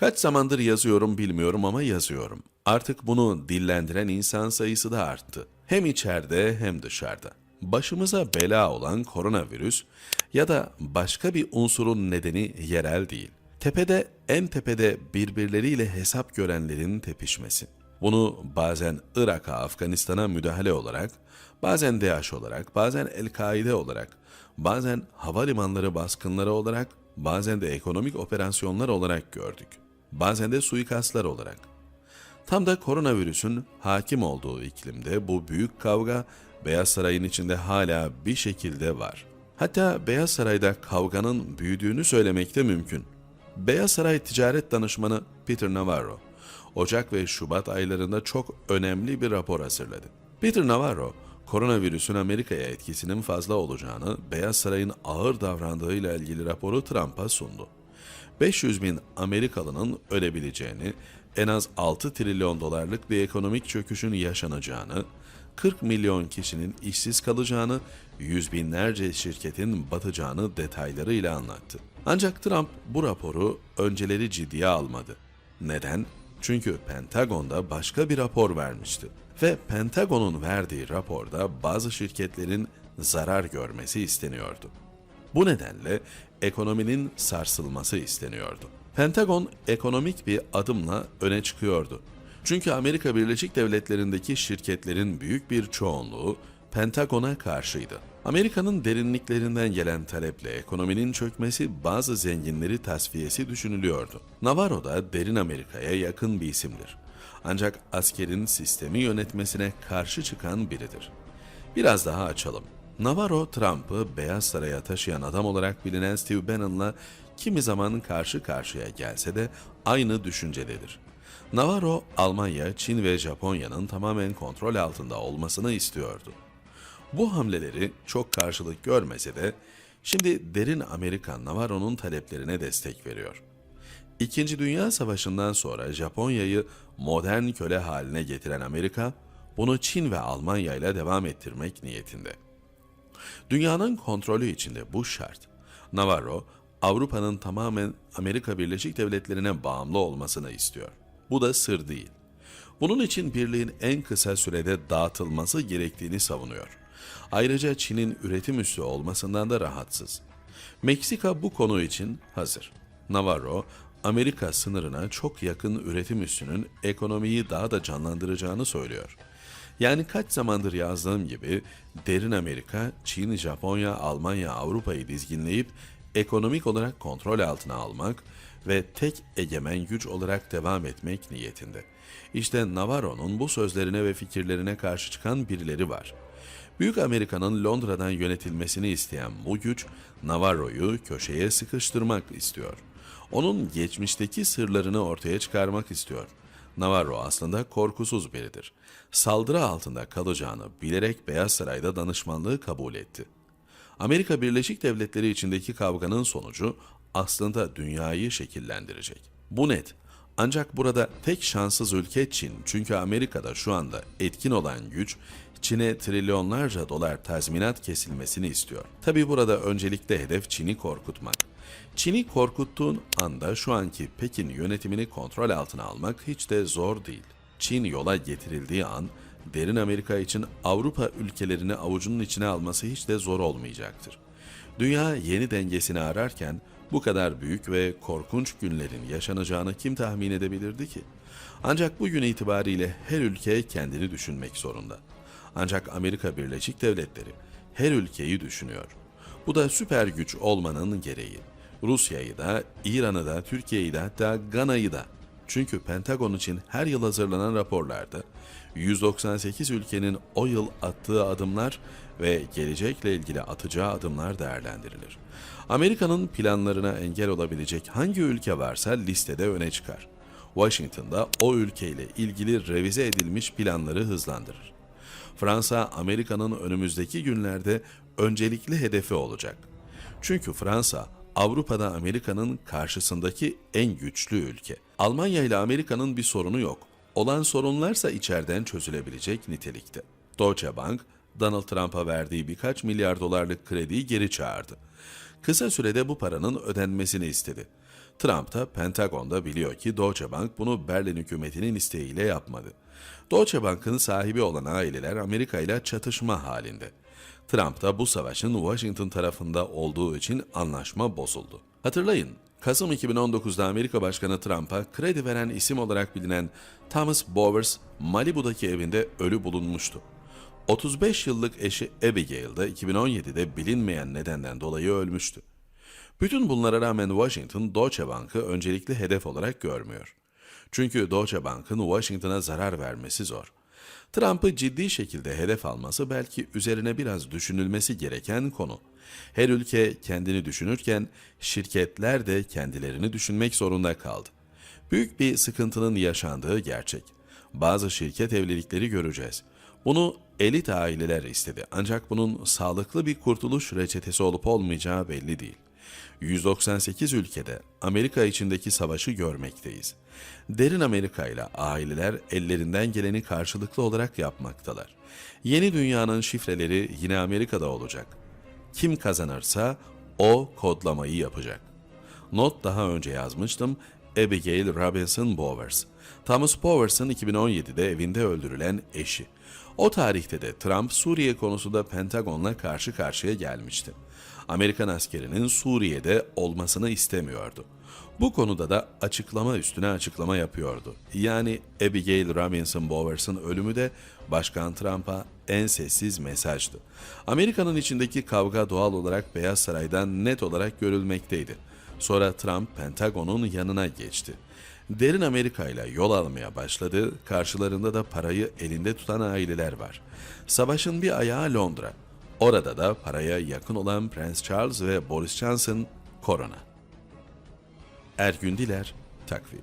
Kaç zamandır yazıyorum bilmiyorum ama yazıyorum. Artık bunu dillendiren insan sayısı da arttı. Hem içeride hem dışarıda. Başımıza bela olan koronavirüs ya da başka bir unsurun nedeni yerel değil. Tepede en tepede birbirleriyle hesap görenlerin tepişmesi. Bunu bazen Irak'a, Afganistan'a müdahale olarak, bazen DAEŞ olarak, bazen El-Kaide olarak, bazen havalimanları baskınları olarak, bazen de ekonomik operasyonlar olarak gördük. Bazen de suikastlar olarak. Tam da koronavirüsün hakim olduğu iklimde bu büyük kavga Beyaz Saray'ın içinde hala bir şekilde var. Hatta Beyaz Saray'da kavganın büyüdüğünü söylemek de mümkün. Beyaz Saray Ticaret Danışmanı Peter Navarro, Ocak ve Şubat aylarında çok önemli bir rapor hazırladı. Peter Navarro, koronavirüsün Amerika'ya etkisinin fazla olacağını, Beyaz Saray'ın ağır davrandığıyla ilgili raporu Trump'a sundu. 500 bin Amerikalının ölebileceğini, en az 6 trilyon dolarlık bir ekonomik çöküşün yaşanacağını, 40 milyon kişinin işsiz kalacağını, yüz binlerce şirketin batacağını detaylarıyla anlattı. Ancak Trump bu raporu önceleri ciddiye almadı. Neden? Çünkü Pentagon'da başka bir rapor vermişti. Ve Pentagon'un verdiği raporda bazı şirketlerin zarar görmesi isteniyordu. Bu nedenle ekonominin sarsılması isteniyordu. Pentagon ekonomik bir adımla öne çıkıyordu. Çünkü Amerika Birleşik Devletleri'ndeki şirketlerin büyük bir çoğunluğu Pentagon'a karşıydı. Amerika'nın derinliklerinden gelen taleple ekonominin çökmesi bazı zenginleri tasfiyesi düşünülüyordu. Navarro da derin Amerika'ya yakın bir isimdir. Ancak askerin sistemi yönetmesine karşı çıkan biridir. Biraz daha açalım. Navarro, Trump'ı Beyaz Saray'a taşıyan adam olarak bilinen Steve Bannon'la kimi zaman karşı karşıya gelse de aynı düşüncededir. Navarro, Almanya, Çin ve Japonya'nın tamamen kontrol altında olmasını istiyordu. Bu hamleleri çok karşılık görmese de şimdi derin Amerikan Navarro'nun taleplerine destek veriyor. İkinci Dünya Savaşı'ndan sonra Japonya'yı modern köle haline getiren Amerika, bunu Çin ve Almanya ile devam ettirmek niyetinde. Dünyanın kontrolü içinde bu şart. Navarro, Avrupa'nın tamamen Amerika Birleşik Devletleri'ne bağımlı olmasını istiyor. Bu da sır değil. Bunun için birliğin en kısa sürede dağıtılması gerektiğini savunuyor. Ayrıca Çin'in üretim üssü olmasından da rahatsız. Meksika bu konu için hazır. Navarro, Amerika sınırına çok yakın üretim üssünün ekonomiyi daha da canlandıracağını söylüyor. Yani kaç zamandır yazdığım gibi derin Amerika, Çin, Japonya, Almanya, Avrupa'yı dizginleyip ekonomik olarak kontrol altına almak ve tek egemen güç olarak devam etmek niyetinde. İşte Navarro'nun bu sözlerine ve fikirlerine karşı çıkan birileri var. Büyük Amerika'nın Londra'dan yönetilmesini isteyen bu güç, Navarro'yu köşeye sıkıştırmak istiyor. Onun geçmişteki sırlarını ortaya çıkarmak istiyor. Navarro aslında korkusuz biridir. Saldırı altında kalacağını bilerek Beyaz Saray'da danışmanlığı kabul etti. Amerika Birleşik Devletleri içindeki kavganın sonucu aslında dünyayı şekillendirecek. Bu net. Ancak burada tek şanssız ülke Çin. Çünkü Amerika'da şu anda etkin olan güç Çin'e trilyonlarca dolar tazminat kesilmesini istiyor. Tabi burada öncelikle hedef Çin'i korkutmak. Çin'i korkuttuğun anda şu anki Pekin yönetimini kontrol altına almak hiç de zor değil. Çin yola getirildiği an derin Amerika için Avrupa ülkelerini avucunun içine alması hiç de zor olmayacaktır. Dünya yeni dengesini ararken bu kadar büyük ve korkunç günlerin yaşanacağını kim tahmin edebilirdi ki? Ancak bugün itibariyle her ülke kendini düşünmek zorunda. Ancak Amerika Birleşik Devletleri her ülkeyi düşünüyor. Bu da süper güç olmanın gereği. Rusya'yı da, İran'ı da, Türkiye'yi de hatta Gana'yı da. Çünkü Pentagon için her yıl hazırlanan raporlarda 198 ülkenin o yıl attığı adımlar ve gelecekle ilgili atacağı adımlar değerlendirilir. Amerika'nın planlarına engel olabilecek hangi ülke varsa listede öne çıkar. Washington'da o ülkeyle ilgili revize edilmiş planları hızlandırır. Fransa, Amerika'nın önümüzdeki günlerde öncelikli hedefi olacak. Çünkü Fransa, Avrupa'da Amerika'nın karşısındaki en güçlü ülke. Almanya ile Amerika'nın bir sorunu yok. Olan sorunlarsa içeriden çözülebilecek nitelikte. Deutsche Bank, Donald Trump'a verdiği birkaç milyar dolarlık krediyi geri çağırdı. Kısa sürede bu paranın ödenmesini istedi. Trump da Pentagon'da biliyor ki Deutsche Bank bunu Berlin hükümetinin isteğiyle yapmadı. Deutsche Bank'ın sahibi olan aileler Amerika ile çatışma halinde. Trump da bu savaşın Washington tarafında olduğu için anlaşma bozuldu. Hatırlayın, Kasım 2019'da Amerika Başkanı Trump'a kredi veren isim olarak bilinen Thomas Bowers, Malibu'daki evinde ölü bulunmuştu. 35 yıllık eşi Abigail de 2017'de bilinmeyen nedenden dolayı ölmüştü. Bütün bunlara rağmen Washington Deutsche Bank'ı öncelikli hedef olarak görmüyor. Çünkü Deutsche Bank'ın Washington'a zarar vermesi zor. Trump'ı ciddi şekilde hedef alması belki üzerine biraz düşünülmesi gereken konu. Her ülke kendini düşünürken şirketler de kendilerini düşünmek zorunda kaldı. Büyük bir sıkıntının yaşandığı gerçek. Bazı şirket evlilikleri göreceğiz. Bunu elit aileler istedi ancak bunun sağlıklı bir kurtuluş reçetesi olup olmayacağı belli değil. 198 ülkede Amerika içindeki savaşı görmekteyiz. Derin Amerika ile aileler ellerinden geleni karşılıklı olarak yapmaktalar. Yeni dünyanın şifreleri yine Amerika'da olacak. Kim kazanırsa o kodlamayı yapacak. Not daha önce yazmıştım. Abigail Robinson Bowers. Thomas Bowers'ın 2017'de evinde öldürülen eşi. O tarihte de Trump Suriye konusunda Pentagon'la karşı karşıya gelmişti. Amerikan askerinin Suriye'de olmasını istemiyordu. Bu konuda da açıklama üstüne açıklama yapıyordu. Yani Abigail Robinson Bowers'ın ölümü de Başkan Trump'a en sessiz mesajdı. Amerika'nın içindeki kavga doğal olarak Beyaz Saray'dan net olarak görülmekteydi. Sonra Trump Pentagon'un yanına geçti. Derin Amerika ile yol almaya başladı, karşılarında da parayı elinde tutan aileler var. Savaşın bir ayağı Londra. Orada da paraya yakın olan Prens Charles ve Boris Johnson korona. Ergün Diler, Takvim